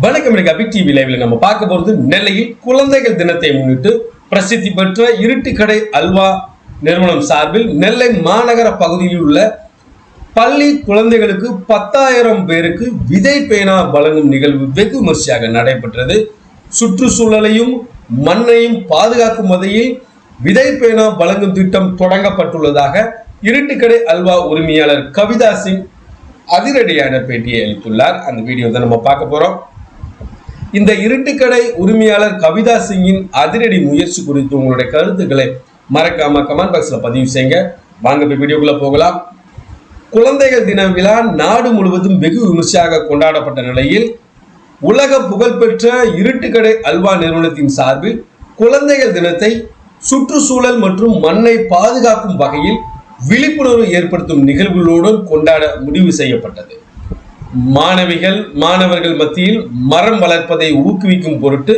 வணக்கம் எனக்கு அபி டிவி லைவ்ல நம்ம பார்க்க போறது நெல்லையில் குழந்தைகள் தினத்தை முன்னிட்டு பிரசித்தி பெற்ற இருட்டுக்கடை அல்வா நிறுவனம் சார்பில் நெல்லை மாநகர பகுதியில் உள்ள பள்ளி குழந்தைகளுக்கு பத்தாயிரம் பேருக்கு விதை பேனா வழங்கும் நிகழ்வு வெகு விமர்சையாக நடைபெற்றது. சுற்றுச்சூழலையும் மண்ணையும் பாதுகாக்கும் வகையில் விதை பேனா வழங்கும் திட்டம் தொடங்கப்பட்டுள்ளதாக இருட்டுக்கடை அல்வா உரிமையாளர் கவிதா சிங் அதிரடியான பேட்டியை அளித்துள்ளார். அந்த வீடியோ தான் நம்ம பார்க்க போறோம். இந்த இருட்டுக்கடை உரிமையாளர் கவிதா சிங்கின் அதிரடி முயற்சி குறித்து உங்களுடைய கருத்துக்களை மறக்காம கமெண்ட் பாக்ஸ்ல பதிவு செய்யுங்க. வாங்க போய் வீடியோக்குள்ள போகலாம். குழந்தைகள் தின விழா நாடு முழுவதும் வெகு விமர்சையாக கொண்டாடப்பட்ட நிலையில் உலக புகழ்பெற்ற இருட்டுக்கடை அல்வா நிறுவனத்தின் சார்பில் குழந்தைகள் தினத்தை சுற்றுச்சூழல் மற்றும் மண்ணை பாதுகாக்கும் வகையில் விழிப்புணர்வு ஏற்படுத்தும் நிகழ்வுகளுடன் கொண்டாட முடிவு செய்யப்பட்டது. மாணவிகள் மாணவர்கள் மத்தியில் மரம் வளர்ப்பதை ஊக்குவிக்கும் பொருட்டு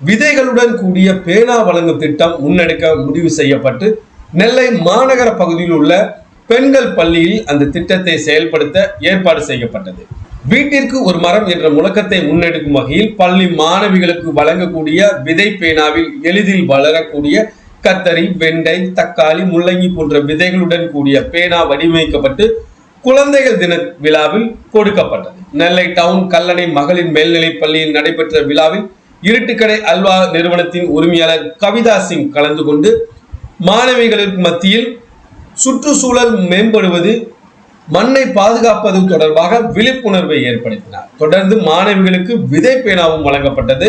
விதைகளுடன் கூடிய பேனா வழங்கும் திட்டம் முன்னெடுக்க முடிவு செய்யப்பட்டு நெல்லை மாநகர பகுதியில் உள்ள பெண்கள் பள்ளியில் அந்த திட்டத்தை செயல்படுத்த ஏற்பாடு செய்யப்பட்டது. வீட்டிற்கு ஒரு மரம் என்ற முழக்கத்தை முன்னெடுக்கும் வகையில் பள்ளி மாணவிகளுக்கு வழங்கக்கூடிய விதை பேனாவில் எளிதில் வளரக்கூடிய கத்தரி வெண்டை தக்காளி முள்ளங்கி போன்ற விதைகளுடன் கூடிய பேனா வடிவமைக்கப்பட்டு குழந்தைகள் தின விழாவில் கொடுக்கப்பட்டது. நெல்லை டவுன் கல்லணை மகளிர் மேல்நிலைப் பள்ளியில் நடைபெற்ற விழாவில் இருட்டுக்கடை அல்வா நிறுவனத்தின் உரிமையாளர் கவிதா சிங் கலந்து கொண்டு மாணவிகளுக்கு மத்தியில் சுற்றுச்சூழல் மேம்படுவது மண்ணை பாதுகாப்பது தொடர்பாக விழிப்புணர்வை ஏற்படுத்தினார். தொடர்ந்து மாணவிகளுக்கு விதை பேனாவும் வழங்கப்பட்டது.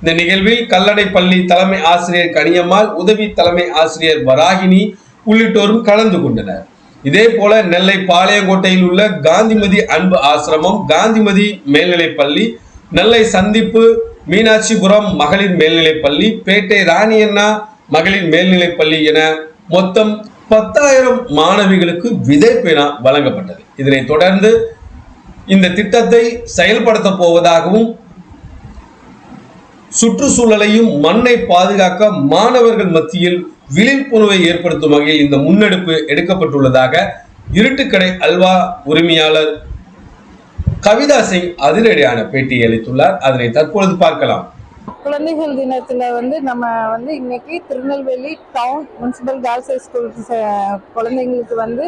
இந்த நிகழ்வில் கல்லடை பள்ளி தலைமை ஆசிரியர் கனியம்மாள் உதவி தலைமை ஆசிரியர் வராகினி உள்ளிட்டோரும் கலந்து கொண்டனர். இதே போல நெல்லை பாளையங்கோட்டையில் உள்ள காந்திமதி அன்பு ஆசிரமம் காந்திமதி மேல்நிலைப் பள்ளி நெல்லை சந்திப்பு மீனாட்சிபுரம் மகளிர் மேல்நிலைப் பள்ளி பேட்டை ராணியண்ணா மகளிர் மேல்நிலைப் பள்ளி என மொத்தம் பத்தாயிரம் மாணவிகளுக்கு விதை பேனா வழங்கப்பட்டது. இதனைத் தொடர்ந்து இந்த திட்டத்தை செயல்படுத்த போவதாகவும் சுற்றுச்சூழலையும் மண்ணை பாதுகாக்க மாணவர்கள் மத்தியில் விழிப்புணர்வை ஏற்படுத்தும் வகையில் இந்த முன்னெடுப்பு எடுக்கப்பட்டுள்ளதாக இருட்டுக்கடை அல்வா உரிமையாளர் கவிதா சிங் அதிரடியான பேட்டியை அளித்துள்ளார். அதனை தற்பொழுது பார்க்கலாம். குழந்தைகள் தினத்தில் வந்து நம்ம வந்து இன்னைக்கு Tirunelveli town municipal girls high school குழந்தைங்களுக்கு வந்து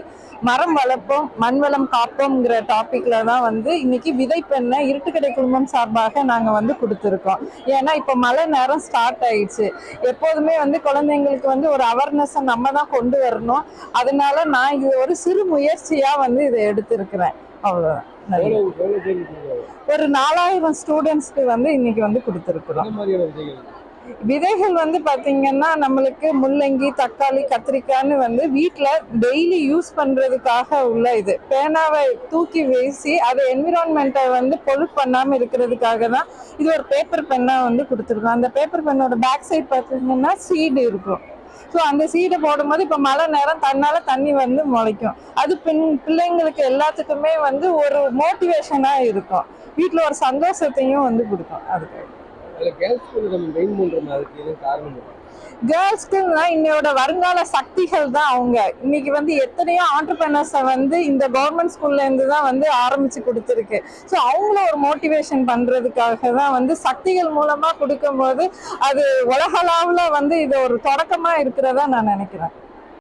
மரம் வளர்ப்போம் மண் வளம் காப்போம்ங்கிற டாப்பிக்கில் தான் வந்து இன்னைக்கு விதைப்பெண்ணை இருட்டுக்கடை குடும்பம் சார்பாக நாங்கள் வந்து கொடுத்துருக்கோம். ஏன்னா இப்போ மழை நேரம் ஸ்டார்ட் ஆயிடுச்சு. எப்போதுமே வந்து குழந்தைங்களுக்கு வந்து ஒரு அவேர்னஸை நம்ம தான் கொண்டு வரணும். அதனால நான் இது ஒரு சிறு முயற்சியாக வந்து இதை எடுத்திருக்கிறேன். அவ்வளோதான் ஒரு நாலாயிரம் ஸ்டூடெண்ட்ஸ்க்கு வந்து இன்னைக்கு வந்து கொடுத்துருக்குறோம். விதைகள்? வந்து பாத்தீங்கன்னா நம்மளுக்கு முள்ளங்கி தக்காளி கத்திரிக்காய்னு வந்து வீட்ல டெய்லி யூஸ் பண்றதுக்காக உள்ள இது. பேனாவை தூக்கி வீசி அதை என்விரான்மெண்ட்டை வந்து பொல்யூட் பண்ணாம இருக்கிறதுக்காக தான் இது ஒரு பேப்பர் பென்னா வந்து கொடுத்துருக்கோம். அந்த பேப்பர் பென்னோட பேக் சைடு பார்த்தீங்கன்னா சீடு இருக்கும். ஸோ அந்த சீடை போடும்போது இப்போ மழை நேரம் தன்னால தண்ணி வந்து முளைக்கும். அது பின் பிள்ளைங்களுக்கு எல்லாத்துக்குமே வந்து ஒரு மோட்டிவேஷனாக இருக்கும். வீட்டில் ஒரு சந்தோஷத்தையும் வந்து கொடுக்கும். அதுக்கு. அதுல கேர்ள்ஸ்க்குலாம் இன்னையோட வருங்கால சக்திகள் தான் அவங்க. இன்னைக்கு வந்து எத்தனையோ ஆண்டர்பிரினர்ஸை வந்து இந்த கவர்மெண்ட் ஸ்கூல்ல இருந்து தான் வந்து ஆரம்பிச்சு கொடுத்துருக்கு. ஸோ அவங்கள ஒரு மோட்டிவேஷன் பண்றதுக்காக தான் வந்து சக்திகள் மூலமா கொடுக்கும்போது அது உலகளாவில் வந்து இது ஒரு தொடக்கமா இருக்கிறதா நான் நினைக்கிறேன்.